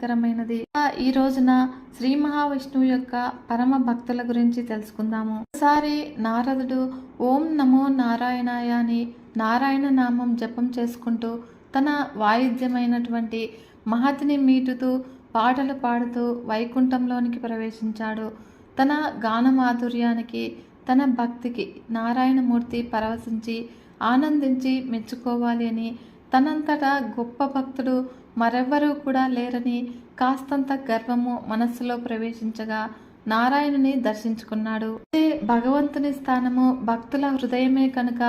కరమైనది ఈ రోజున శ్రీ మహావిష్ణువు యొక్క పరమ భక్తుల గురించి తెలుసుకుందాము. ఒకసారి నారదుడు ఓం నమో నారాయణాయ అని నారాయణ నామం జపం చేసుకుంటూ తన వాయిద్యమైనటువంటి మహతిని మీటుతూ పాటలు పాడుతూ వైకుంఠంలోనికి ప్రవేశించాడు. తన గాన మాధుర్యానికి తన భక్తికి నారాయణమూర్తి పరవశించి ఆనందించి మెచ్చుకోవాలి అని తనంతటా గొప్ప భక్తుడు మరెవ్వరూ కూడా లేరని కాస్తంత గర్వము మనస్సులో ప్రవేశించగా నారాయణుని దర్శించుకున్నాడు. అదే భగవంతుని స్థానము భక్తుల హృదయమే కనుక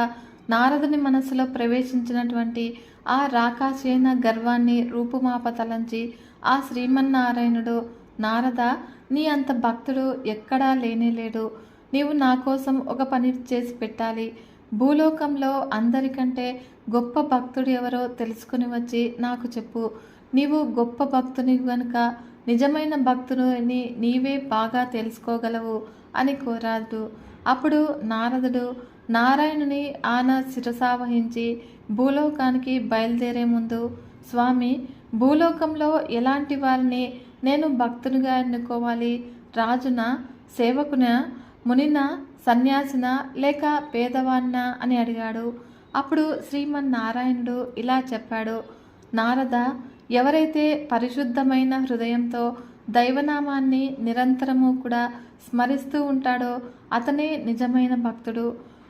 నారదుని మనస్సులో ప్రవేశించినటువంటి ఆ రాకాశైన గర్వాన్ని రూపుమాప తలంచి ఆ శ్రీమన్నారాయణుడు నారద నీ అంత భక్తుడు ఎక్కడా లేనేలేడు నీవు నా కోసం ఒక పని చేసి పెట్టాలి. భూలోకంలో అందరికంటే గొప్ప భక్తుడు ఎవరో తెలుసుకుని వచ్చి నాకు చెప్పు. నీవు గొప్ప భక్తుని గనుక నిజమైన భక్తుని నీవే బాగా తెలుసుకోగలవు అని కోరాడు. అప్పుడు నారదుడు నారాయణుని ఆన శిరసావహించి భూలోకానికి బయలుదేరే ముందు స్వామి భూలోకంలో ఎలాంటి వారిని నేను భక్తునిగా ఎన్నుకోవాలి? రాజున సేవకున మునిన సన్యాసిన లేక పేదవాన్న అని అడిగాడు. అప్పుడు శ్రీమన్నారాయణుడు ఇలా చెప్పాడు. నారద ఎవరైతే పరిశుద్ధమైన హృదయంతో దైవనామాన్ని నిరంతరము కూడా స్మరిస్తూ ఉంటాడో అతనే నిజమైన భక్తుడు.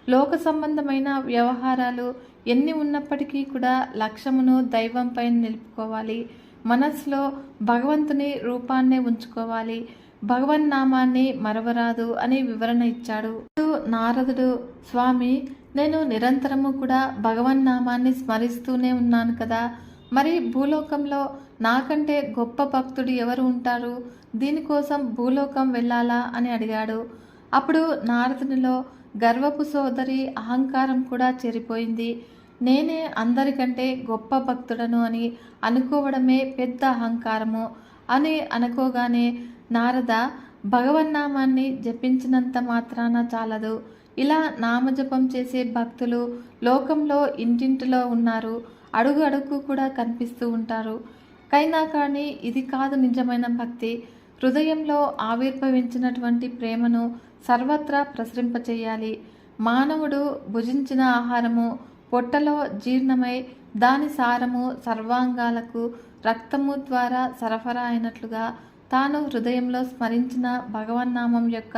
లోక సంబంధమైన వ్యవహారాలు ఎన్ని ఉన్నప్పటికీ కూడా లక్ష్యమును దైవంపై నిలుపుకోవాలి. మనస్సులో భగవంతుని రూపాన్నే ఉంచుకోవాలి. భగవన్ నామాన్ని మరవరాదు అని వివరణ ఇచ్చాడు. నారదుడు స్వామి నేను నిరంతరము కూడా భగవన్ నామాన్ని స్మరిస్తూనే ఉన్నాను కదా. మరి భూలోకంలో నాకంటే గొప్ప భక్తుడు ఎవరు ఉంటారు? దీనికోసం భూలోకం వెళ్ళాలా? అని అడిగాడు. అప్పుడు నారదునిలో గర్వపు సోదరి అహంకారం కూడా చెరిపోయింది. నేనే అందరికంటే గొప్ప భక్తుడను అని అనుకోవడమే పెద్ద అహంకారము. అని అనుకోగానే నారద భగవన్నామాన్ని జపించినంత మాత్రాన చాలదు. ఇలా నామజపం చేసే భక్తులు లోకంలో ఇంటింటిలో ఉన్నారు. అడుగు అడుగు కూడా కనిపిస్తూ ఉంటారు. కైనా కానీ ఇది కాదు నిజమైన భక్తి. హృదయంలో ఆవిర్భవించినటువంటి ప్రేమను సర్వత్రా ప్రసరింపచేయాలి. మానవుడు భుజించిన ఆహారము పొట్టలో జీర్ణమై దాని సారము సర్వాంగాలకు రక్తము ద్వారా సరఫరా అయినట్లుగా తాను హృదయంలో స్మరించిన భగవన్నామం యొక్క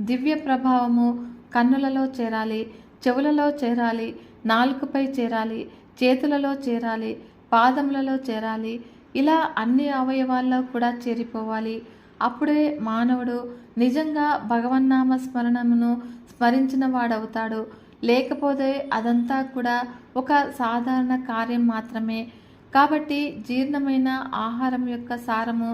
దివ్య ప్రభావము కన్నులలో చేరాలి చెవులలో చేరాలి నాలుకపై చేరాలి చేతులలో చేరాలి పాదములలో చేరాలి. ఇలా అన్ని అవయవాల్లో కూడా చేరిపోవాలి. అప్పుడే మానవుడు నిజంగా భగవన్నామ స్మరణమును స్మరించిన వాడవుతాడు. లేకపోతే అదంతా కూడా ఒక సాధారణ కార్యం మాత్రమే. కాబట్టి జీర్ణమైన ఆహారం యొక్క సారము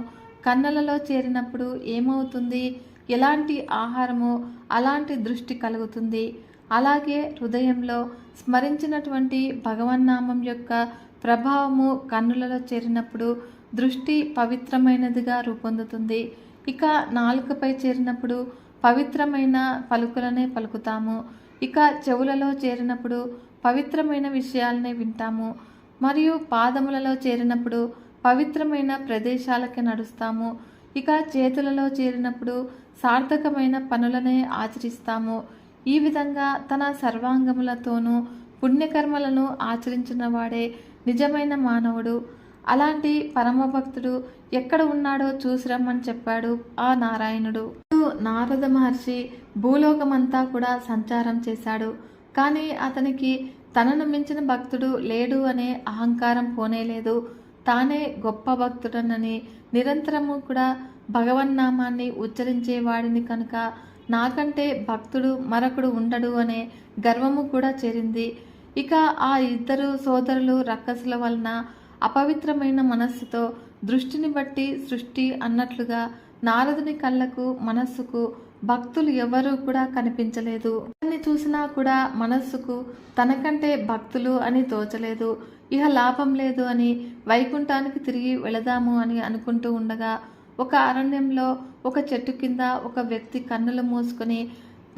కన్నులలో చేరినప్పుడు ఏమవుతుంది? ఎలాంటి ఆహారము అలాంటి దృష్టి కలుగుతుంది? అలాగే హృదయంలో స్మరించినటువంటి భగవన్నామం యొక్క ప్రభావము కన్నులలో చేరినప్పుడు దృష్టి పవిత్రమైనదిగా రూపొందుతుంది. ఇక నాలుకపై చేరినప్పుడు పవిత్రమైన పలుకులనే పలుకుతాము. ఇక చెవులలో చేరినప్పుడు పవిత్రమైన విషయాలనే వింటాము. మరియు పాదములలో చేరినప్పుడు పవిత్రమైన ప్రదేశాలకి నడుస్తాము. ఇక చేతులలో చేరినప్పుడు సార్థకమైన పనులనే ఆచరిస్తాము. ఈ విధంగా తన సర్వాంగములతోనూ పుణ్యకర్మలను ఆచరించిన వాడే నిజమైన మానవుడు. అలాంటి పరమభక్తుడు ఎక్కడ ఉన్నాడో చూసి రమ్మని చెప్పాడు ఆ నారాయణుడు. నారద మహర్షి భూలోకమంతా కూడా సంచారం చేశాడు. కానీ అతనికి తనను మించిన భక్తుడు లేడు అనే అహంకారం పోనేలేదు. తానే గొప్ప భక్తుడనని నిరంతరము కూడా భగవన్నామాన్ని ఉచ్చరించేవాడిని కనుక నాకంటే భక్తుడు మరొకడు ఉండడు అనే గర్వము కూడా చేరింది. ఇక ఆ ఇద్దరు సోదరులు రక్కసుల వలన అపవిత్రమైన మనస్సుతో దృష్టిని బట్టి సృష్టి అన్నట్లుగా నారదుని కళ్ళకు మనస్సుకు భక్తులు ఎవరూ కూడా కనిపించలేదు. అన్ని చూసినా కూడా మనస్సుకు తనకంటే భక్తులు అని తోచలేదు. ఇహ లాభం లేదు అని వైకుంఠానికి తిరిగి వెళదాము అని అనుకుంటూ ఉండగా ఒక అరణ్యంలో ఒక చెట్టు కింద ఒక వ్యక్తి కన్నులు మూసుకొని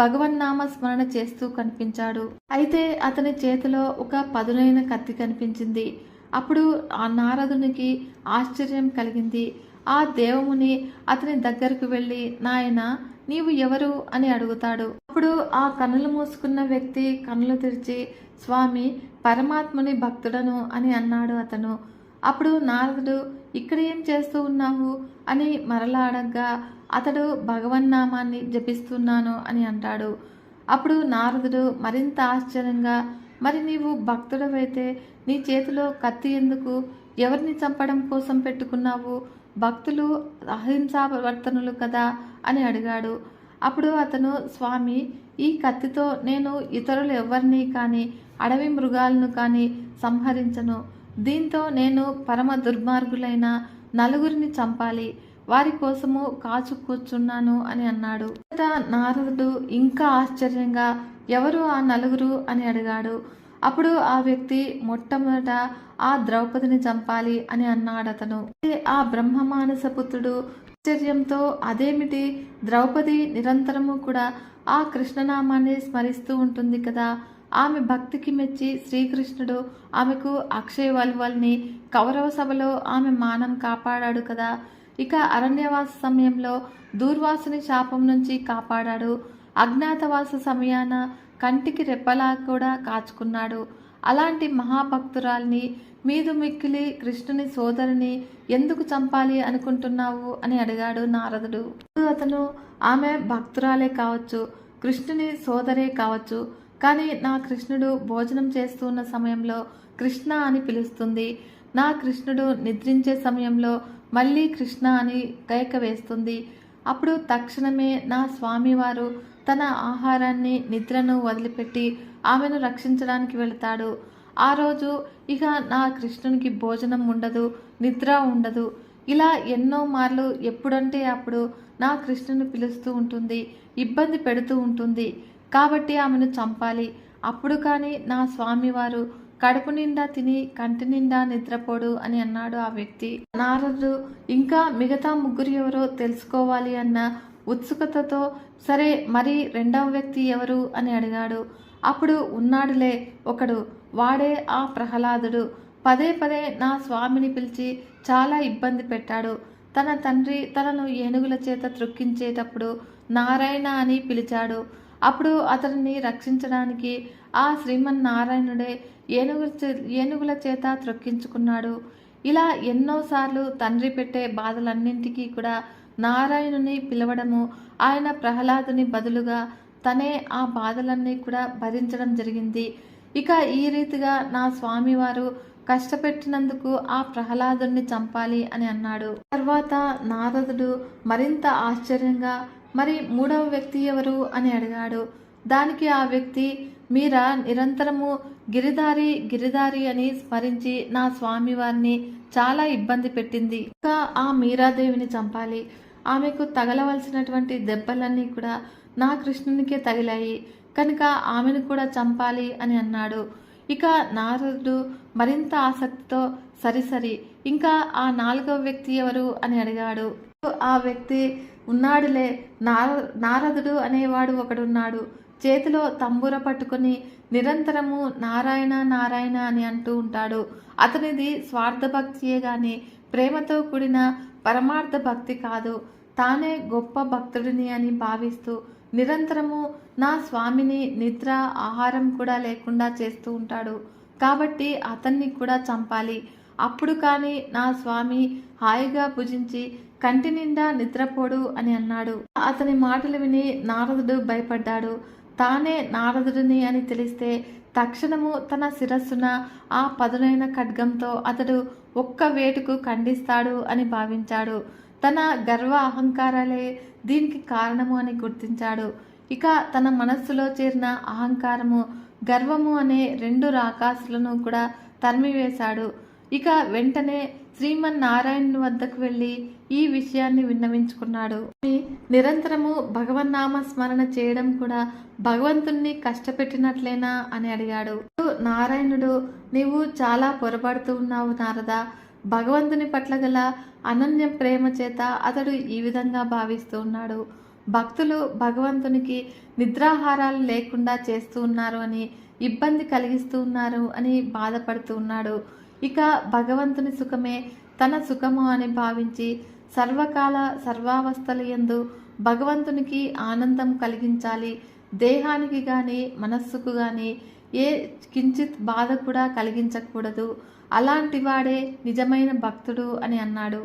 భగవన్నామ స్మరణ చేస్తూ కనిపించాడు. అయితే అతని చేతిలో ఒక పదునైన కత్తి కనిపించింది. అప్పుడు ఆ నారదునికి ఆశ్చర్యం కలిగింది. ఆ దేవముని అతని దగ్గరకు వెళ్ళి నాయన నీవు ఎవరు? అని అడుగుతాడు. అప్పుడు ఆ కన్నులు మూసుకున్న వ్యక్తి కన్నులు తెరిచి స్వామి పరమాత్ముని భక్తుడను అని అన్నాడు అతను. అప్పుడు నారదుడు ఇక్కడ ఏం చేస్తూ ఉన్నావు? అని మరలా అడగ్గా అతడు భగవన్నామాన్ని జపిస్తున్నాను అని అంటాడు. అప్పుడు నారదుడు మరింత ఆశ్చర్యంగా మరి నీవు భక్తుడవైతే నీ చేతిలో కత్తి ఎందుకు? ఎవరిని చంపడం కోసం పెట్టుకున్నావు? భక్తులు అహింసావర్తనులు కదా? అని అడిగాడు. అప్పుడు అతను స్వామి ఈ కత్తితో నేను ఇతరులు ఎవరిని కానీ అడవి మృగాలను కానీ సంహరించను. దీంతో నేను పరమ దుర్మార్గులైన నలుగురిని చంపాలి. వారి కోసము కాచు కూర్చున్నాను అని అన్నాడు. నారదుడు ఇంకా ఆశ్చర్యంగా ఎవరు ఆ నలుగురు అని అడిగాడు. అప్పుడు ఆ వ్యక్తి మొట్టమొదట ఆ ద్రౌపదిని చంపాలి అని అన్నాడు అతను ఆ బ్రహ్మమానస పుత్రుడు ఆశ్చర్యంతో అదేమిటి? ద్రౌపది నిరంతరము కూడా ఆ కృష్ణనామాన్ని స్మరిస్తూ ఉంటుంది కదా. ఆమె భక్తికి మెచ్చి శ్రీకృష్ణుడు ఆమెకు అక్షయ వల్వల్ని కౌరవ సభలో ఆమె మానం కాపాడాడు కదా. ఇక అరణ్యవాస సమయంలో దూర్వాసుని శాపం నుంచి కాపాడాడు. అజ్ఞాతవాస సమయాన కంటికి రెప్పలా కూడా కాచుకున్నాడు. అలాంటి మహాభక్తురాల్ని మీదు మిక్కిలి కృష్ణుని సోదరిని ఎందుకు చంపాలి అనుకుంటున్నావు అని అడిగాడు నారదుడు. అతను ఆమె భక్తురాలే కావచ్చు కృష్ణుని సోదరే కావచ్చు కానీ నా కృష్ణుడు భోజనం చేస్తున్న సమయంలో కృష్ణ అని పిలుస్తుంది. నా కృష్ణుడు నిద్రించే సమయంలో మళ్ళీ కృష్ణ అని కేక వేస్తుంది. అప్పుడు తక్షణమే నా స్వామివారు తన ఆహారాన్ని నిద్రను వదిలిపెట్టి ఆమెను రక్షించడానికి వెళతాడు. ఆ రోజు ఇక నా కృష్ణునికి భోజనం ఉండదు నిద్ర ఉండదు. ఇలా ఎన్నో మార్లు ఎప్పుడంటే అప్పుడు నా కృష్ణుని పిలుస్తూ ఉంటుంది ఇబ్బంది పెడుతూ ఉంటుంది. కాబట్టి ఆమెను చంపాలి. అప్పుడు కానీ నా స్వామివారు కడుపు నిండా తిని కంటి నిండా నిద్రపోడు అని అన్నాడు ఆ వ్యక్తి. నారదుడు ఇంకా మిగతా ముగ్గురు ఎవరో తెలుసుకోవాలి అన్న ఉత్సుకతతో సరే మరి రెండవ వ్యక్తి ఎవరు? అని అడిగాడు. అప్పుడు ఉన్నాడులే ఒకడు. వాడే ఆ ప్రహ్లాదుడు. పదే పదే నా స్వామిని పిలిచి చాలా ఇబ్బంది పెట్టాడు. తన తండ్రి తనను ఏనుగుల చేత త్రొక్కించేటప్పుడు నారాయణ అని పిలిచాడు. అప్పుడు అతనిని రక్షించడానికి ఆ శ్రీమన్నారాయణుడే ఏనుగుల చే- ఏనుగుల చేత త్రొక్కించుకున్నాడు. ఇలా ఎన్నోసార్లు తండ్రి పెట్టే బాధలన్నింటికీ కూడా నారాయణుని పిలవడము ఆయన ప్రహ్లాదుని బదులుగా తనే ఆ బాధలన్నీ కూడా భరించడం జరిగింది. ఇక ఈ రీతిగా నా స్వామివారు కష్టపెట్టినందుకు ఆ ప్రహ్లాదుని చంపాలి అని అన్నాడు. తర్వాత నారదుడు మరింత ఆశ్చర్యంగా మరి మూడవ వ్యక్తి ఎవరు అని అడిగాడు. దానికి ఆ వ్యక్తి మీరా నిరంతరము గిరిదారి గిరిదారి అని స్మరించి నా స్వామివారిని చాలా ఇబ్బంది పెట్టింది. ఇంకా ఆ మీరాదేవిని చంపాలి. ఆమెకు తగలవలసినటువంటి దెబ్బలన్నీ కూడా నా కృష్ణునికే తగిలాయి. కనుక ఆమెను కూడా చంపాలి అని అన్నాడు. ఇక నారదుడు మరింత ఆసక్తితో సరి సరి ఇంకా ఆ నాలుగవ వ్యక్తి ఎవరు అని అడిగాడు. ఆ వ్యక్తి ఉన్నాడులే నార నారదుడు అనేవాడు ఒకడున్నాడు. చేతిలో తంబూర పట్టుకొని నిరంతరము నారాయణ నారాయణ అని అంటూ ఉంటాడు. అతనిది స్వార్థ భక్తియే గాని ప్రేమతో కూడిన పరమార్థ భక్తి కాదు. తానే గొప్ప భక్తుడిని అని భావిస్తూ నిరంతరము నా స్వామిని నిద్ర ఆహారం కూడా లేకుండా చేస్తూ ఉంటాడు. కాబట్టి అతన్ని కూడా చంపాలి. అప్పుడు కానీ నా స్వామి హాయిగా భుజించి కంటి నిండా నిద్రపోడు అని అన్నాడు. అతని మాటలు విని నారదుడు భయపడ్డాడు. తానే నారదుడిని అని తెలిస్తే తక్షణము తన శిరస్సున ఆ పదునైన ఖడ్గంతో అతడు ఒక్క వేటుకు ఖండిస్తాడు అని భావించాడు. తన గర్వ అహంకారాలే దీనికి కారణము అని గుర్తించాడు. ఇక తన మనస్సులో చేరిన అహంకారము గర్వము అనే రెండు రాకాసులను కూడా తరిమివేశాడు. ఇక వెంటనే శ్రీమన్నారాయణుని వద్దకు వెళ్ళి ఈ విషయాన్ని విన్నవించుకున్నాడు. నిరంతరము భగవన్నామ స్మరణ చేయడం కూడా భగవంతుణ్ణి కష్టపెట్టినట్లేనా అని అడిగాడు. నారాయణుడు నీవు చాలా పొరపడుతూ ఉన్నావు నారదా. భగవంతుని పట్ల గల అనన్య ప్రేమ చేత అతడు ఈ విధంగా భావిస్తూ ఉన్నాడు. భక్తులు భగవంతునికి నిద్రాహారాలు లేకుండా చేస్తూ ఉన్నారు అని ఇబ్బంది కలిగిస్తూ ఉన్నారు అని బాధపడుతూ ఉన్నాడు. ఇక భగవంతుని సుఖమే తన సుఖము అని భావించి సర్వకాల సర్వావస్థల యందు భగవంతునికి ఆనందం కలిగించాలి. దేహానికి కానీ మనస్సుకు కానీ ఏ కించిత్ బాధ కూడా కలిగించకూడదు. అలాంటి వాడే నిజమైన భక్తుడు అని అన్నాడు.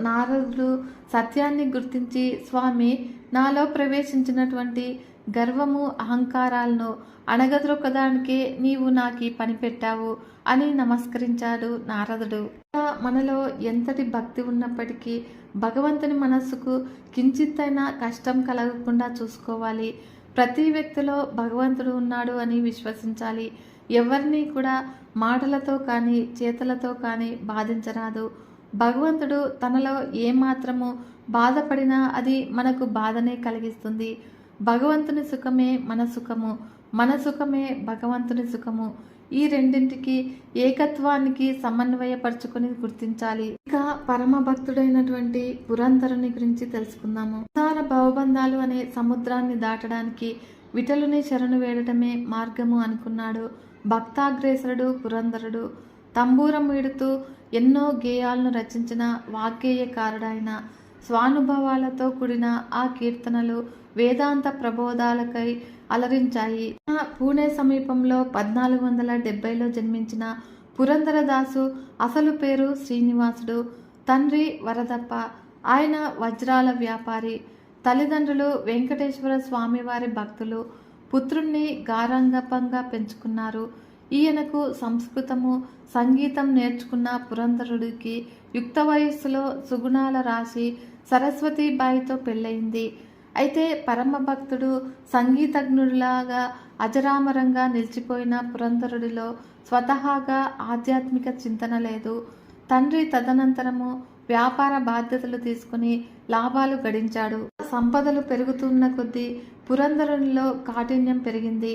నారదుడు సత్యాన్ని గుర్తించి స్వామి నాలో ప్రవేశించినటువంటి గర్వము అహంకారాలను అణగద్రొక్కదానికే నీవు నాకు పని పెట్టావు అని నమస్కరించాడు నారదుడు. ఇంకా మనలో ఎంతటి భక్తి ఉన్నప్పటికీ భగవంతుని మనస్సుకు కించిత్తైనా కష్టం కలగకుండా చూసుకోవాలి. ప్రతి వ్యక్తిలో భగవంతుడు ఉన్నాడు అని విశ్వసించాలి. ఎవరిని కూడా మాటలతో కానీ చేతలతో కానీ బాధించరాదు. భగవంతుడు తనలో ఏమాత్రము బాధపడినా అది మనకు బాధనే కలిగిస్తుంది. భగవంతుని సుఖమే మన సుఖము. మన సుఖమే భగవంతుని సుఖము. ఈ రెండింటికి ఏకత్వానికి సమన్వయపరుచుకొని గుర్తించాలి. ఇక పరమ భక్తుడైనటువంటి పురంధరుని గురించి తెలుసుకుందాము. సార భవబంధాలు అనే సముద్రాన్ని దాటడానికి విటలుని శరణు వేడటమే మార్గము అనుకున్నాడు. భక్తాగ్రేసరుడు పురంధరుడు తంబూరం వీడుతూ ఎన్నో గేయాలను రచించిన వాగ్గేయకారుడైన స్వానుభవాలతో కూడిన ఆ కీర్తనలు వేదాంత ప్రబోధాలకై అలరించాయి. పూణే సమీపంలో పద్నాలుగు వందల డెబ్బైలో జన్మించిన పురంధరదాసు అసలు పేరు శ్రీనివాసుడు. తండ్రి వరదప్ప ఆయన వజ్రాల వ్యాపారి. తల్లిదండ్రులు వెంకటేశ్వర స్వామివారి భక్తులు. పుత్రుణ్ణి గారంగపంగా పెంచుకున్నారు. ఈయనకు సంస్కృతము సంగీతం నేర్చుకున్న పురంధరుడికి యుక్త వయస్సులో సుగుణాల రాశి సరస్వతీబాయితో పెళ్ళయింది. అయితే పరమభక్తుడు సంగీతజ్ఞుడిలాగా అజరామరంగా నిలిచిపోయిన పురంధరుడిలో స్వతహాగా ఆధ్యాత్మిక చింతన లేదు. తండ్రి తదనంతరము వ్యాపార బాధ్యతలు తీసుకుని లాభాలు గడించాడు. సంపదలు పెరుగుతున్న కొద్దీ పురంధరునిలో కాఠిన్యం పెరిగింది.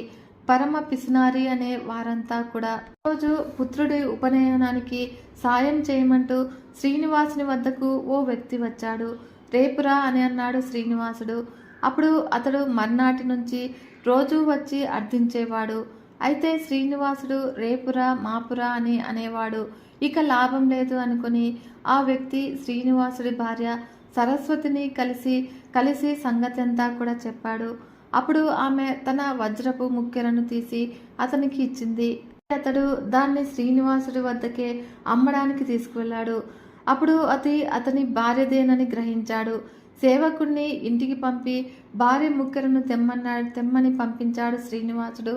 పరమ పిసినారి అనే వారంతా కూడా రోజు పుత్రుడి ఉపనయనానికి సాయం చేయమంటూ శ్రీనివాసుని వద్దకు ఓ వ్యక్తి వచ్చాడు. రేపురా అని అన్నాడు శ్రీనివాసుడు. అప్పుడు అతడు మర్నాటి నుంచి రోజూ వచ్చి అర్థించేవాడు. అయితే శ్రీనివాసుడు రేపురా మాపురా అని అనేవాడు. ఇక లాభం లేదు అనుకుని ఆ వ్యక్తి శ్రీనివాసుడి భార్య సరస్వతిని కలిసి కలిసి సంగతి అంతా కూడా చెప్పాడు. అప్పుడు ఆమె తన వజ్రపు ముక్కెలను తీసి అతనికి ఇచ్చింది. అతడు దాన్ని శ్రీనివాసుడి వద్దకే అమ్మడానికి తీసుకువెళ్ళాడు. అప్పుడు అతి అతని భార్యదేనని గ్రహించాడు. సేవకుణ్ణి ఇంటికి పంపి భార్య ముక్కెరను తెమ్మన్నాడు తెమ్మని పంపించాడు శ్రీనివాసుడు.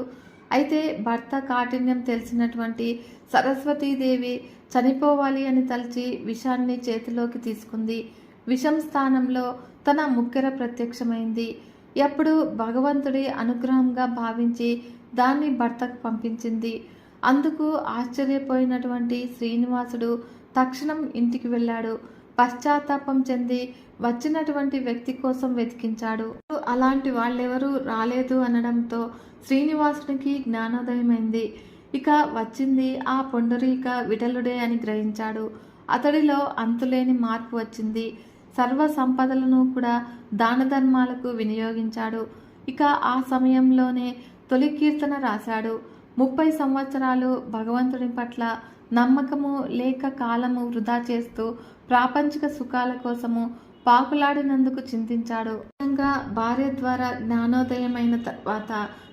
అయితే భర్త కాఠిన్యం తెలిసినటువంటి సరస్వతీదేవి చనిపోవాలి అని తలచి విషాన్ని చేతిలోకి తీసుకుంది. విషం స్థానంలో తన ముక్కెర ప్రత్యక్షమైంది. ఎప్పుడు భగవంతుడి అనుగ్రహంగా భావించి దాన్ని భర్తకు పంపించింది. అందుకు ఆశ్చర్యపోయినటువంటి శ్రీనివాసుడు తక్షణం ఇంటికి వెళ్ళాడు. పశ్చాత్తాపం చెంది వచ్చినటువంటి వ్యక్తి కోసం వెతికించాడు. అలాంటి వాళ్ళెవరూ రాలేదు అనడంతో శ్రీనివాసునికి జ్ఞానోదయమైంది. ఇక వచ్చింది ఆ పొండరీక విటలుడే అని గ్రహించాడు. అతడిలో అంతులేని మార్పు వచ్చింది. సర్వ సంపదలను కూడా దాన ధర్మాలకు వినియోగించాడు. ఇక ఆ సమయంలోనే తొలి కీర్తన రాశాడు. ముప్పై సంవత్సరాలు భగవంతుని పట్ల నమ్మకము లేక కాలము వృధా చేస్తూ ప్రాపంచిక సుఖాల కోసము పాకులాడినందుకు చింతించాడు. ముఖ్యంగా భార్య ద్వారా జ్ఞానోదయమైన తర్వాత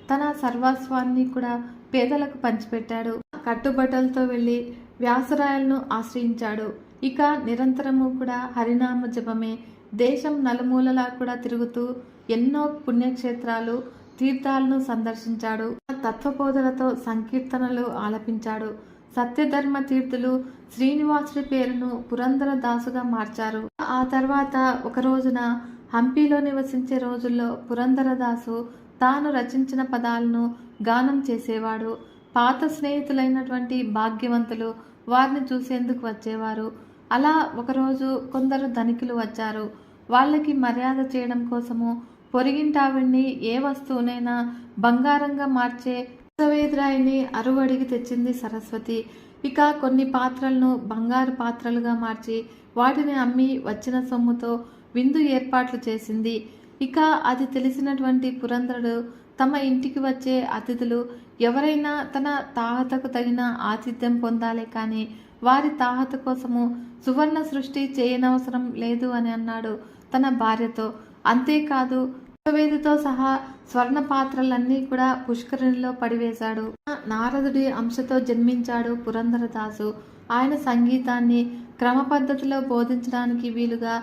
తన సర్వస్వాన్ని కూడా పేదలకు పంచిపెట్టాడు. కట్టుబట్టలతో వెళ్ళి వ్యాసరాయలను ఆశ్రయించాడు. ఇక నిరంతరము కూడా హరినామ జపమే. దేశం నలుమూలలా కూడా తిరుగుతూ ఎన్నో పుణ్యక్షేత్రాలు తీర్థాలను సందర్శించాడు. తత్వబోధలతో సంకీర్తనలు ఆలపించాడు. సత్యధర్మ తీర్థులు శ్రీనివాసుడి పేరును పురంధర దాసుగా మార్చారు. ఆ తర్వాత ఒక రోజున హంపీలో నివసించే రోజుల్లో పురంధరదాసు తాను రచించిన పదాలను గానం చేసేవాడు. పాత స్నేహితులైనటువంటి భాగ్యవంతులు వారిని చూసేందుకు వచ్చేవారు. అలా ఒకరోజు కొందరు ధనికులు వచ్చారు. వాళ్ళకి మర్యాద చేయడం కోసము పొరిగింటావిడ్ని ఏ వస్తువునైనా బంగారంగా మార్చే ఉత్తవేద్రాయిని అరువడిగి తెచ్చింది సరస్వతి. ఇక కొన్ని పాత్రలను బంగారు పాత్రలుగా మార్చి వాటిని అమ్మి వచ్చిన సొమ్ముతో విందు ఏర్పాట్లు చేసింది. ఇక అది తెలిసినటువంటి పురంధరుడు తమ ఇంటికి వచ్చే అతిథులు ఎవరైనా తన తాహతకు తగిన ఆతిథ్యం పొందాలి కానీ వారి తాహత కోసము సువర్ణ సృష్టి చేయనవసరం లేదు అని అన్నాడు తన భార్యతో. అంతేకాదు వేదితో సహా స్వర్ణ పాత్రలన్నీ కూడా పుష్కరిణిలో పడివేశాడు. నారదుడి అంశతో జన్మించాడు పురంధరదాసు. ఆయన సంగీతాన్ని క్రమ పద్ధతిలో బోధించడానికి వీలుగా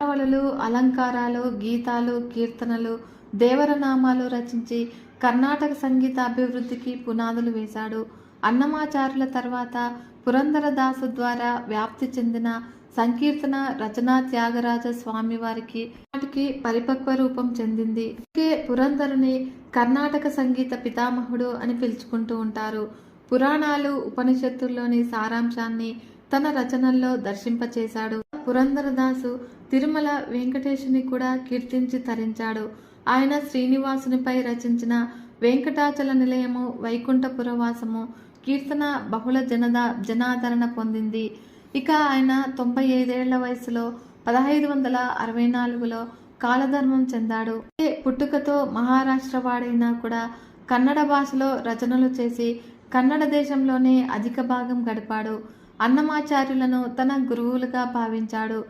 పాటవళులు అలంకారాలు గీతాలు కీర్తనలు దేవరనామాలు రచించి కర్ణాటక సంగీత అభివృద్ధికి పునాదులు వేశాడు. అన్నమాచారుల తర్వాత పురంధరదాసు ద్వారా వ్యాప్తి చెందిన సంకీర్తన రచనా త్యాగరాజ స్వామి వారికి నాటికి పరిపక్వ రూపం చెందింది. అందుకే పురంధరుని కర్ణాటక సంగీత పితామహుడు అని పిలుచుకుంటూ ఉంటారు. పురాణాలు ఉపనిషత్తుల్లోని సారాంశాన్ని తన రచనల్లో దర్శింపచేశాడు. పురంధరదాసు తిరుమల వెంకటేశుని కూడా కీర్తించి తరించాడు. ఆయన శ్రీనివాసునిపై రచించిన వెంకటాచల నిలయము వైకుంఠపురవాసము కీర్తన బహుళ జనదా జనాదరణ పొందింది. ఇక ఆయన తొంభై ఐదేళ్ళ వయసులో పదహైదు వందల అరవై నాలుగులో కాలధర్మం చెందాడు. పుట్టుకతో మహారాష్ట్ర వాడైనా కూడా కన్నడ భాషలో రచనలు చేసి కన్నడ దేశంలోనే అధిక భాగం గడిపాడు. అన్నమాచార్యులను తన గురువులుగా భావించాడు.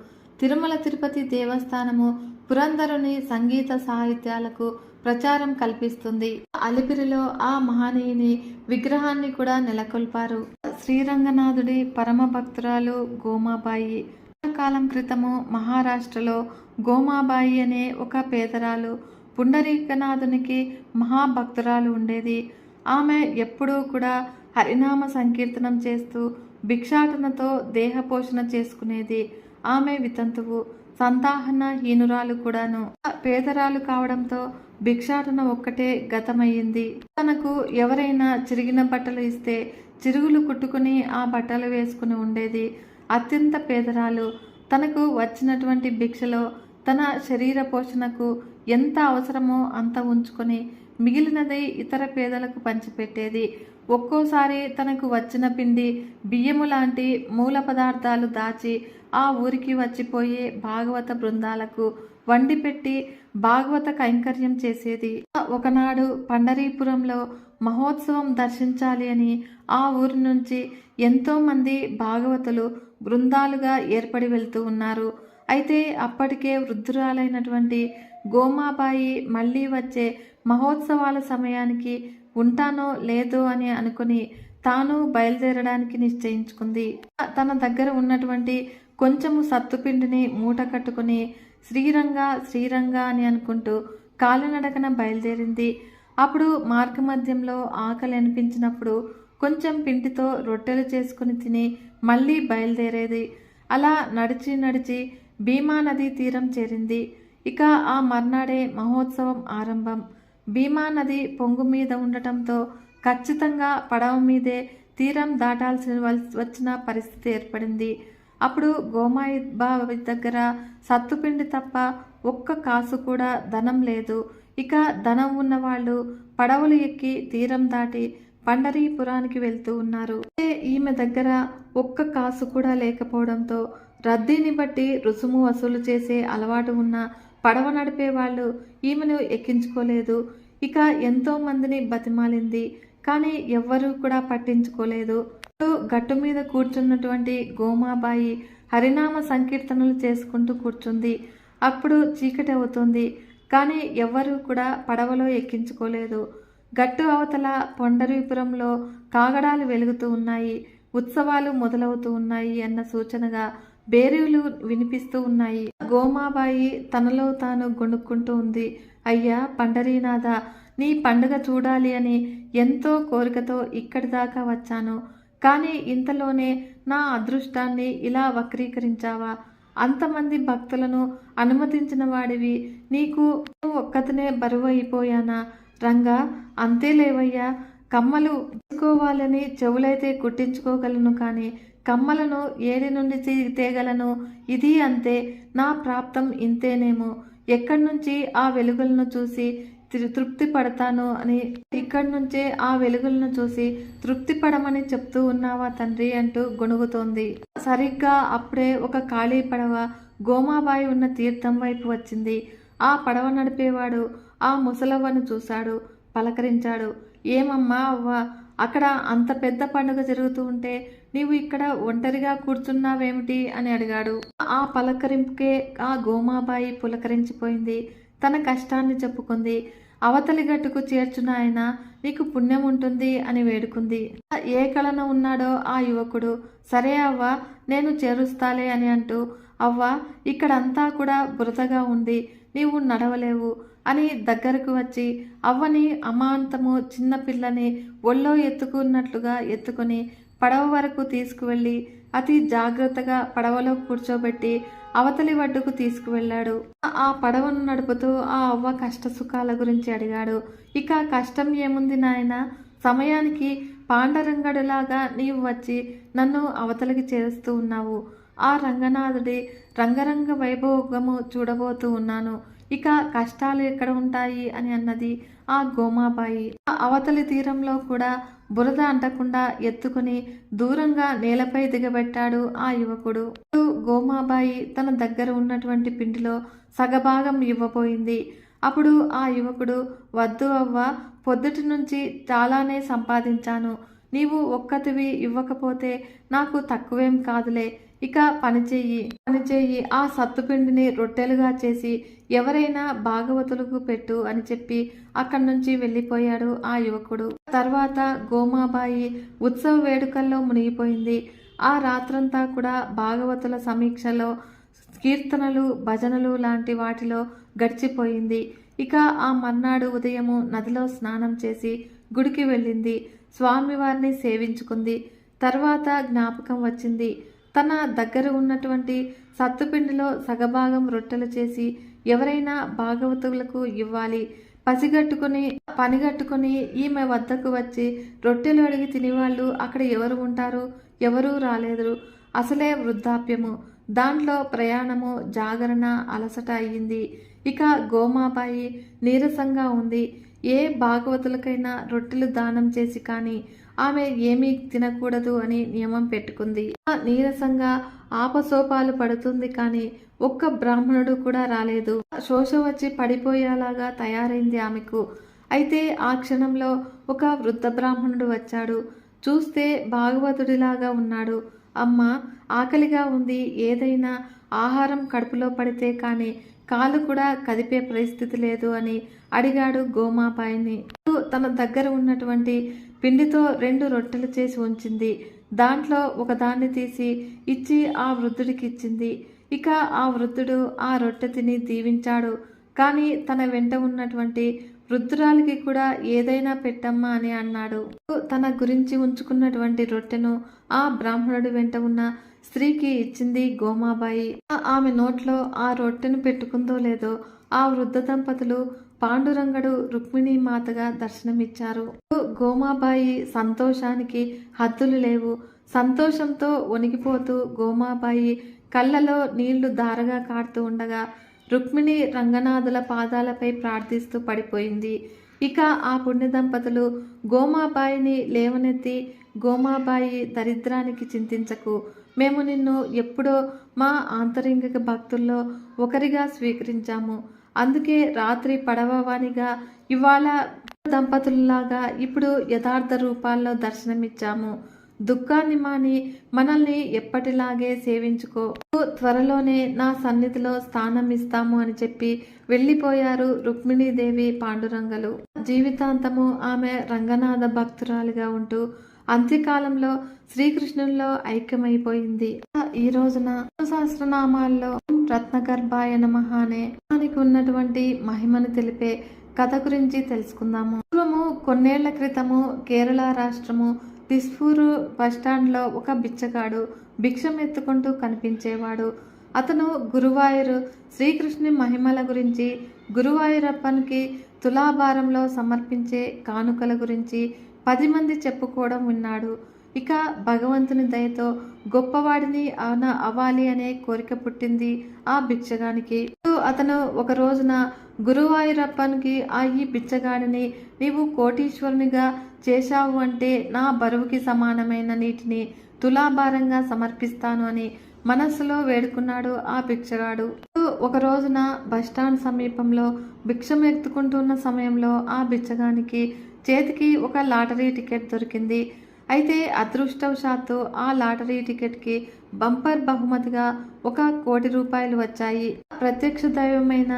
తిరుమల తిరుపతి దేవస్థానము పురంధరుని సంగీత సాహిత్యాలకు ప్రచారం కల్పిస్తుంది. అలిపిరిలో ఆ మహనీయుని విగ్రహాన్ని కూడా నెలకొల్పారు. శ్రీరంగనాథుడి పరమ భక్తురాలు గోమాబాయి. కాలం క్రితము మహారాష్ట్రలో గోమాబాయి అనే ఒక పేదరాలు పుండరీకనాథునికి మహాభక్తురాలు ఉండేది. ఆమె ఎప్పుడూ కూడా హరినామ సంకీర్తనం చేస్తూ భిక్షాటనతో దేహపోషణ చేసుకునేది. ఆమె వితంతువు సంతాహన హీనురాలు కూడాను. పేదరాలు కావడంతో భిక్షాటన ఒక్కటే గతమయ్యింది. తనకు ఎవరైనా చిరిగిన బట్టలు ఇస్తే చిరుగులు కుట్టుకుని ఆ బట్టలు వేసుకుని ఉండేది అత్యంత పేదరాలు. తనకు వచ్చినటువంటి భిక్షలో తన శరీర పోషణకు ఎంత అవసరమో అంత ఉంచుకొని మిగిలినది ఇతర పేదలకు పంచిపెట్టేది. ఒక్కోసారి తనకు వచ్చిన పిండి బియ్యము లాంటి మూల పదార్థాలు దాచి ఆ ఊరికి వచ్చిపోయే భాగవత బృందాలకు వండి పెట్టి భాగవత కైంకర్యం చేసేది. ఒకనాడు పండరీపురంలో మహోత్సవం దర్శించాలి అని ఆ ఊరి నుంచి ఎంతోమంది భాగవతులు బృందాలుగా ఏర్పడి వెళ్తూ ఉన్నారు. అయితే అప్పటికే వృద్ధురాలైనటువంటి గోమాబాయి మళ్ళీ వచ్చే మహోత్సవాల సమయానికి ఉంటానో లేదో అని అనుకుని తాను బయలుదేరడానికి నిశ్చయించుకుంది. తన దగ్గర ఉన్నటువంటి కొంచెము సత్తుపిండిని మూట కట్టుకుని శ్రీరంగ శ్రీరంగ అని అనుకుంటూ కాలినడకన బయలుదేరింది. అప్పుడు మార్గ మధ్యంలో ఆకలి అనిపించినప్పుడు కొంచెం పిండితో రొట్టెలు చేసుకుని తిని మళ్ళీ బయలుదేరేది. అలా నడిచి నడిచి భీమా నదీ తీరం చేరింది. ఇక ఆ మర్నాడే మహోత్సవం ఆరంభం. భీమా నది పొంగు మీద ఉండటంతో ఖచ్చితంగా పడవ మీదే తీరం దాటాల్సి వచ్చిన పరిస్థితి ఏర్పడింది. అప్పుడు గోమాయి బావి దగ్గర సత్తుపిండి తప్ప ఒక్క కాసు కూడా ధనం లేదు. ఇక ధనం ఉన్నవాళ్ళు పడవలు ఎక్కి తీరం దాటి పండరీపురానికి వెళ్తూ ఉన్నారు. అయితే ఈమె దగ్గర ఒక్క కాసు కూడా లేకపోవడంతో రద్దీని బట్టి రుసుము వసూలు చేసే అలవాటు ఉన్న పడవ నడిపే వాళ్ళు ఈమెను ఎక్కించుకోలేదు. ఇక ఎంతో మందిని బతిమాలింది. కానీ ఎవ్వరూ కూడా పట్టించుకోలేదు. గట్టు మీద కూర్చున్నటువంటి గోమాబాయి హరినామ సంకీర్తనలు చేసుకుంటూ కూర్చుంది. అప్పుడు చీకటి అవుతుంది. కానీ ఎవ్వరూ కూడా పడవలో ఎక్కించుకోలేదు. గట్టు అవతల పొండరీపురంలో కాగడాలు వెలుగుతూ ఉన్నాయి. ఉత్సవాలు మొదలవుతూ ఉన్నాయి అన్న సూచనగా బేరీలు వినిపిస్తూ ఉన్నాయి. గోమాబాయి తనలో తాను గొణుక్కుంటూ ఉంది. అయ్యా పండరీనాథ నీ పండుగ చూడాలి అని ఎంతో కోరికతో ఇక్కడి దాకా వచ్చాను. కానీ ఇంతలోనే నా అదృష్టాన్ని ఇలా వక్రీకరించావా? అంతమంది భక్తులను అనుమతించిన వాడివి. నీకు ఒక్కతనే బరువు అయిపోయానా? రంగా అంతే లేవయ్యా. కమ్మలు తీసుకోవాలని చెవులైతే కుట్టించుకోగలను కానీ కమ్మలను ఏడి నుండి తీగలను తేగలను? ఇది అంతే. నా ప్రాప్తం ఇంతేనేమో. ఎక్కడి నుంచి ఆ వెలుగులను చూసి తృప్తి పడతాను అని ఇక్కడి నుంచే ఆ వెలుగులను చూసి తృప్తి పడమని చెప్తూ ఉన్నావా తండ్రి? అంటూ గొణుగుతోంది. సరిగ్గా అప్పుడే ఒక ఖాళీ పడవ గోమాబాయి ఉన్న తీర్థం వైపు వచ్చింది. ఆ పడవ నడిపేవాడు ఆ ముసలవ్వను చూశాడు పలకరించాడు. ఏమమ్మా అవ్వ అక్కడ అంత పెద్ద పండుగ జరుగుతూ ఉంటే నీవు ఇక్కడ ఒంటరిగా కూర్చున్నావేమిటి అని అడిగాడు. ఆ పలకరింపుకే ఆ గోమాబాయి పులకరించిపోయింది. తన కష్టాన్ని చెప్పుకుంది. అవతలి గట్టుకు చేర్చున ఆయన నీకు పుణ్యం ఉంటుంది అని వేడుకుంది. ఏ కళన ఉన్నాడో ఆ యువకుడు. సరే అవ్వ నేను చేరుస్తాలే అని అంటూ అవ్వ ఇక్కడంతా కూడా బురదగా ఉంది. నీవు నడవలేవు. అని దగ్గరకు వచ్చి అవ్వని అమాంతము చిన్నపిల్లని ఒళ్ళో ఎత్తుకున్నట్లుగా ఎత్తుకొని పడవ వరకు తీసుకువెళ్ళి అతి జాగ్రత్తగా పడవలో కూర్చోబెట్టి అవతలి వడ్డుకు తీసుకువెళ్ళాడు. ఆ పడవను నడుపుతూ ఆ అవ్వ కష్ట సుఖాల గురించి అడిగాడు. ఇక కష్టం ఏముంది నాయన? సమయానికి పాండరంగడులాగా నీవు వచ్చి నన్ను అవతలికి చేరుస్తూ ఉన్నావు. ఆ రంగనాథుడి రంగరంగ వైభోగము చూడబోతూ ఉన్నాను. ఇక కష్టాలు ఎక్కడ ఉంటాయి అని అన్నది ఆ గోమాబాయి. ఆ అవతలి తీరంలో కూడా బురద అంటకుండా ఎత్తుకుని దూరంగా నేలపై దిగబెట్టాడు ఆ యువకుడు. గోమాబాయి తన దగ్గర ఉన్నటువంటి పిండిలో సగభాగం ఇవ్వబోయింది. అప్పుడు ఆ యువకుడు వద్దు అవ్వ పొద్దుటి నుంచి చాలానే సంపాదించాను. నీవు ఒక్కతివి ఇవ్వకపోతే నాకు తక్కువేం కాదులే. ఇక పనిచేయి పనిచేయి ఆ సత్తుపిండిని రొట్టెలుగా చేసి ఎవరైనా భాగవతులకు పెట్టు అని చెప్పి అక్కడి నుంచి వెళ్ళిపోయాడు ఆ యువకుడు. తర్వాత గోమాబాయి ఉత్సవ వేడుకల్లో మునిగిపోయింది. ఆ రాత్రంతా కూడా భాగవతుల సమీక్షలో కీర్తనలు భజనలు లాంటి వాటిలో గడిచిపోయింది. ఇక ఆ మర్నాడు ఉదయము నదిలో స్నానం చేసి గుడికి వెళ్ళింది. స్వామివారిని సేవించుకుంది. తర్వాత జ్ఞాపకం వచ్చింది. తన దగ్గర ఉన్నటువంటి సత్తుపిండిలో సగభాగం రొట్టెలు చేసి ఎవరైనా భాగవతులకు ఇవ్వాలి. పసిగట్టుకుని పనిగట్టుకుని ఈమె వద్దకు వచ్చి రొట్టెలు అడిగి తినేవాళ్ళు అక్కడ ఎవరు ఉంటారు? ఎవరూ రాలేదు. అసలే వృద్ధాప్యము. దాంట్లో ప్రయాణము జాగరణ అలసట అయ్యింది. ఇక గోమాబాయి నీరసంగా ఉంది. ఏ భాగవతులకైనా రొట్టెలు దానం చేసి కానీ ఆమె ఏమీ తినకూడదు అని నియమం పెట్టుకుంది. ఆ నీరసంగా ఆపసోపాలు పడుతుంది కానీ ఒక్క బ్రాహ్మణుడు కూడా రాలేదు. శోష వచ్చి పడిపోయేలాగా తయారైంది ఆమెకు. అయితే ఆ క్షణంలో ఒక వృద్ధ బ్రాహ్మణుడు వచ్చాడు. చూస్తే భాగవతుడిలాగా ఉన్నాడు. అమ్మ ఆకలిగా ఉంది. ఏదైనా ఆహారం కడుపులో పడితే కానీ కాలు కూడా కదిపే పరిస్థితి లేదు అని అడిగాడు గోమాపాయిని తన దగ్గర ఉన్నటువంటి పిండితో రెండు రొట్టెలు చేసి ఉంచింది. దాంట్లో ఒకదాన్ని తీసి ఇచ్చి ఆ వృద్ధుడికి ఇచ్చింది. ఇక ఆ వృద్ధుడు ఆ రొట్టె తిని దీవించాడు. కానీ తన వెంట ఉన్నటువంటి వృద్ధురాలికి కూడా ఏదైనా పెట్టమ్మా అని అన్నాడు. తన గురించి ఉంచుకున్నటువంటి రొట్టెను ఆ బ్రాహ్మణుడి వెంట ఉన్న స్త్రీకి ఇచ్చింది గోమాబాయి. ఆమె నోట్లో ఆ రొట్టెను పెట్టుకుందో లేదో ఆ వృద్ధ దంపతులు పాండురంగడు రుక్మిణి మాతగా దర్శనమిచ్చారు. గోమాబాయి సంతోషానికి హద్దులు లేవు. సంతోషంతో వణికిపోతూ గోమాబాయి కళ్ళలో నీళ్ళు దారగా కాడుతూ ఉండగా రుక్మిణి రంగనాథుల పాదాలపై ప్రార్థిస్తూ పడిపోయింది. ఇక ఆ పుణ్య దంపతులు గోమాబాయిని లేవనెత్తి గోమాబాయి దరిద్రానికి చింతించకు. మేము నిన్ను ఎప్పుడో మా ఆంతరింగిక భక్తుల్లో ఒకరిగా స్వీకరించాము. అందుకే రాత్రి పడవవానిగా ఇవాళ దంపతుల్లాగా ఇప్పుడు యథార్థ రూపాల్లో దర్శనమిచ్చాము. దుఃఖాన్ని మాని మనల్ని ఎప్పటిలాగే సేవించుకో. త్వరలోనే నా సన్నిధిలో స్థానం ఇస్తాము అని చెప్పి వెళ్ళిపోయారు రుక్మిణీదేవి పాండురంగలు. జీవితాంతము ఆమె రంగనాథ భక్తురాలిగా ఉంటూ అంత్యకాలంలో శ్రీకృష్ణుల్లో ఐక్యమైపోయింది. ఈ రోజున సహస్రనామాల్లో రత్నగర్భాయ నమ అనే దానికి ఉన్నటువంటి మహిమను తెలిపే కథ గురించి తెలుసుకుందాము. పూర్వము కొన్నేళ్ళ క్రితము కేరళ రాష్ట్రము తిస్ఫూరు బస్టాండ్లో ఒక బిచ్చగాడు భిక్షం ఎత్తుకుంటూ కనిపించేవాడు. అతను గురువాయూరు శ్రీకృష్ణుని మహిమల గురించి గురువాయూరప్పనికి తులాభారంలో సమర్పించే కానుకల గురించి పది మంది చెప్పుకోవడం విన్నాడు. ఇక భగవంతుని దయతో గొప్పవాడిని అవన అవ్వాలి అనే కోరిక పుట్టింది ఆ భిక్షగానికి అతను ఒక రోజున గురువాయూరప్పనికి ఆ ఈ బిచ్చగాడిని నీవు కోటీశ్వరునిగా చేశావు అంటే నా బరువుకి సమానమైన నీటిని తులాభారంగా సమర్పిస్తాను అని మనస్సులో వేడుకున్నాడు ఆ భిక్షగాడు ఒక రోజున బస్టాండ్ సమీపంలో భిక్షం ఎత్తుకుంటున్న సమయంలో ఆ బిచ్చగానికి చేతికి ఒక లాటరీ టికెట్ దొరికింది. అయితే అదృష్టవశాత్తు ఆ లాటరీ టికెట్కి బంపర్ బహుమతిగా ఒక కోటి రూపాయలు వచ్చాయి. ప్రత్యక్ష దైవమైన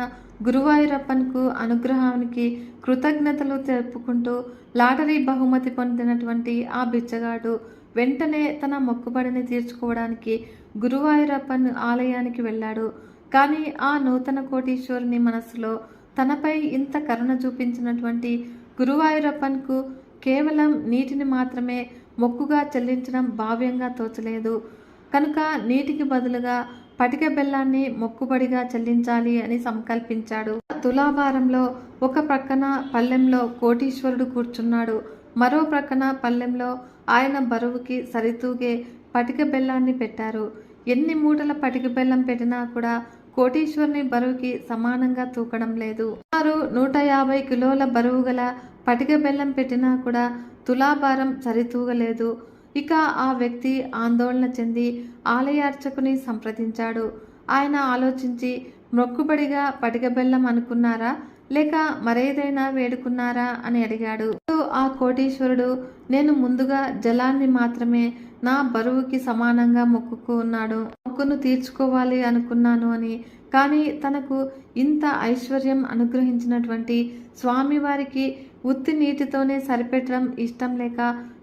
గురువాయూరప్పన్కు అనుగ్రహానికి కృతజ్ఞతలు తెలుపుకుంటూ లాటరీ బహుమతి పొందినటువంటి ఆ బిచ్చగాడు వెంటనే తన మొక్కుబడిని తీర్చుకోవడానికి గురువాయూరప్పన్ ఆలయానికి వెళ్ళాడు. కానీ ఆ నూతన కోటీశ్వరుని మనస్సులో తనపై ఇంత కరుణ చూపించినటువంటి గురువాయూరప్పన్కు కేవలం నీటిని మాత్రమే మొక్కుగా చెల్లించడం భావ్యంగా తోచలేదు. కనుక నీటికి బదులుగా పటిక బెల్లాన్ని మొక్కుబడిగా చెల్లించాలి అని సంకల్పించాడు. తులాభారంలో ఒక ప్రక్కన పల్లెంలో కోటీశ్వరుడు కూర్చున్నాడు. మరో ప్రక్కన పల్లెంలో ఆయన బరువుకి సరితూగే పటిక బెల్లాన్ని పెట్టారు. ఎన్ని మూటల పటిక బెల్లం పెట్టినా కూడా కోటీశ్వరుని బరువుకి సమానంగా తూకడం లేదు. సుమారు నూట యాభై కిలోల బరువు గల పటిక బెల్లం పెట్టినా కూడా తులాభారం సరితూగలేదు. ఇక ఆ వ్యక్తి ఆందోళన చెంది ఆలయార్చకుని సంప్రదించాడు. ఆయన ఆలోచించి మొక్కుబడిగా పటిక బెల్లం అనుకున్నారా? లేక మరేదైనా వేడుకున్నారా అని అడిగాడు. ఆ కోటీశ్వరుడు నేను ముందుగా జలాన్ని మాత్రమే నా బరువుకి సమానంగా మొక్కుకు ఉన్నాడు. మొక్కును తీర్చుకోవాలి అనుకున్నాను అని. కానీ తనకు ఇంత ఐశ్వర్యం అనుగ్రహించినటువంటి స్వామివారికి ఉత్తి నీటితోనే సరిపెట్టడం ఇష్టం లేక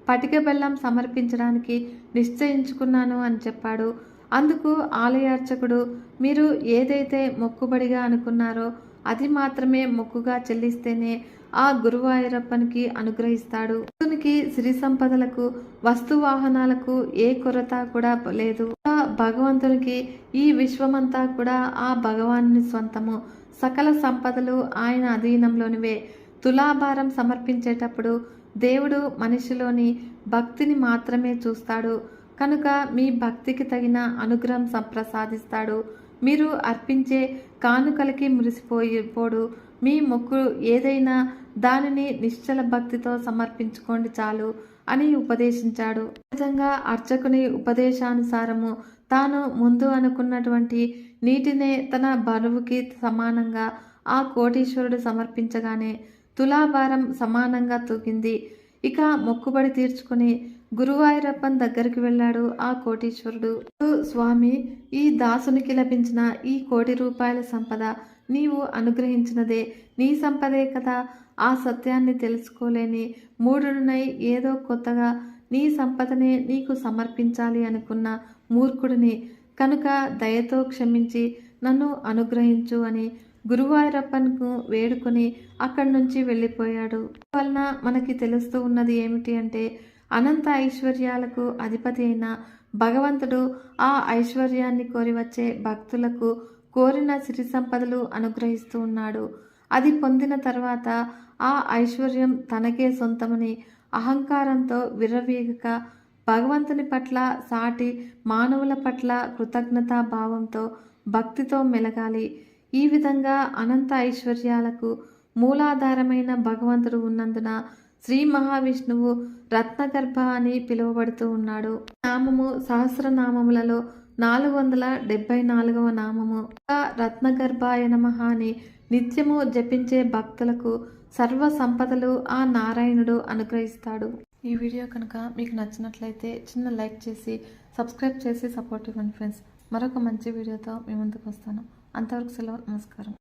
పటిక బెల్లం సమర్పించడానికి నిశ్చయించుకున్నాను అని చెప్పాడు. అందుకు ఆలయార్చకుడు మీరు ఏదైతే మొక్కుబడిగా అనుకున్నారో అది మాత్రమే మొక్కుగా చెల్లిస్తేనే ఆ గురువాయూరప్పనికి అనుగ్రహిస్తాడు. అతనికి సిరి సంపదలకు వస్తు వాహనాలకు ఏ కొరత కూడా లేదు. ఆ భగవంతునికి ఈ విశ్వమంతా కూడా ఆ భగవానుని స్వంతము. సకల సంపదలు ఆయన అధీనంలోనివే. తులాభారం సమర్పించేటప్పుడు దేవుడు మనిషిలోని భక్తిని మాత్రమే చూస్తాడు. కనుక మీ భక్తికి తగిన అనుగ్రహం ప్రసాదిస్తాడు మీరు అర్పించే కానుకలకి మురిసిపోయిపోడు. మీ మొక్కు ఏదైనా దానిని నిశ్చల భక్తితో సమర్పించుకోండి చాలు అని ఉపదేశించాడు. నిజంగా అర్చకుని ఉపదేశానుసారము తాను ముందు అనుకున్నటువంటి నీటినే తన బరువుకి సమానంగా ఆ కోటీశ్వరుడు సమర్పించగానే తులాభారం సమానంగా తూగింది. ఇక మొక్కుబడి తీర్చుకుని గురువాయూరప్పన్ దగ్గరికి వెళ్ళాడు ఆ కోటీశ్వరుడు. స్వామి ఈ దాసునికి లభించిన ఈ కోటి రూపాయల సంపద నీవు అనుగ్రహించినదే. నీ సంపదే కదా. ఆ సత్యాన్ని తెలుసుకోలేని మూఢుడునై ఏదో కొత్తగా నీ సంపదనే నీకు సమర్పించాలి అనుకున్న మూర్ఖుడిని కనుక దయతో క్షమించి నన్ను అనుగ్రహించు అని గురువాయూరప్పన్కు వేడుకొని అక్కడి నుంచి వెళ్ళిపోయాడు. వలన మనకి తెలుస్తూ ఉన్నది ఏమిటి అంటే అనంత ఐశ్వర్యాలకు అధిపతి అయిన భగవంతుడు ఆ ఐశ్వర్యాన్ని కోరి వచ్చే భక్తులకు కోరిన సిరి సంపదలు అనుగ్రహిస్తూ ఉన్నాడు. అది పొందిన తర్వాత ఆ ఐశ్వర్యం తనకే సొంతమని అహంకారంతో విర్రవీగక భగవంతుని పట్ల సాటి మానవుల పట్ల కృతజ్ఞతా భావంతో భక్తితో మెలగాలి. ఈ విధంగా అనంత ఐశ్వర్యాలకు మూలాధారమైన భగవంతుడు ఉన్నందున శ్రీ మహావిష్ణువు రత్నగర్భ అని పిలువబడుతూ ఉన్నాడు. నామము సహస్రనామములలో నాలుగు వందల డెబ్బై నాలుగవ నామము రత్నగర్భాయ నమ అని నిత్యము జపించే భక్తులకు సర్వ సంపదలు ఆ నారాయణుడు అనుగ్రహిస్తాడు. ఈ వీడియో కనుక మీకు నచ్చినట్లయితే చిన్న లైక్ చేసి సబ్స్క్రైబ్ చేసి సపోర్ట్ ఇవ్వండి ఫ్రెండ్స్. మరొక మంచి వీడియోతో మీ ముందుకు వస్తాను. అంతవరకు సెలవు నమస్కారం.